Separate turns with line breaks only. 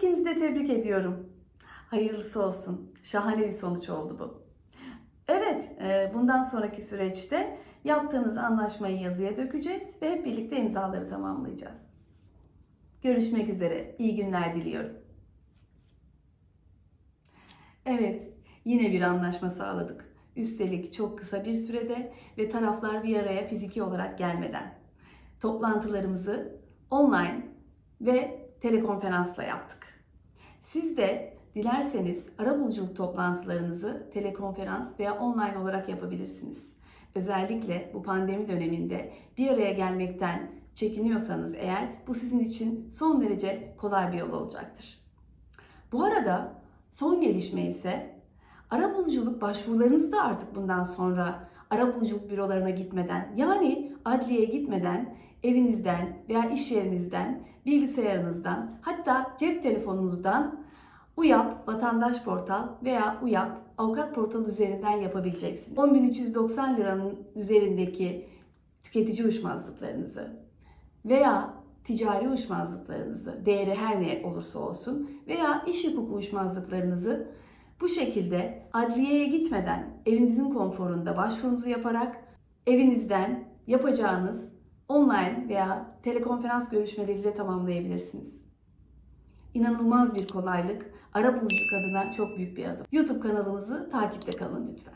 ikinizi de tebrik ediyorum. Hayırlısı olsun. Şahane bir sonuç oldu bu. Evet, e, bundan sonraki süreçte yaptığınız anlaşmayı yazıya dökeceğiz ve hep birlikte imzaları tamamlayacağız. Görüşmek üzere. İyi günler diliyorum. Evet, yine bir anlaşma sağladık. Üstelik çok kısa bir sürede ve taraflar bir araya fiziki olarak gelmeden. Toplantılarımızı online ve telekonferansla yaptık. Siz de dilerseniz arabuluculuk toplantılarınızı telekonferans veya online olarak yapabilirsiniz. Özellikle bu pandemi döneminde bir araya gelmekten çekiniyorsanız eğer bu sizin için son derece kolay bir yol olacaktır. Bu arada son gelişme ise arabuluculuk başvurularınızı da artık bundan sonra arabuluculuk bürolarına gitmeden yani adliyeye gitmeden evinizden veya iş yerinizden, bilgisayarınızdan hatta cep telefonunuzdan UYAP Vatandaş Portal veya UYAP Avukat Portal üzerinden yapabileceksiniz. 10.390 liranın üzerindeki tüketici uyuşmazlıklarınızı veya ticari uyuşmazlıklarınızı, değeri her ne olursa olsun veya iş hukuku uyuşmazlıklarınızı bu şekilde adliyeye gitmeden evinizin konforunda başvurunuzu yaparak evinizden yapacağınız online veya telekonferans görüşmeleriyle tamamlayabilirsiniz. İnanılmaz bir kolaylık, arabuluculuk adına çok büyük bir adım. YouTube kanalımızı takipte kalın lütfen.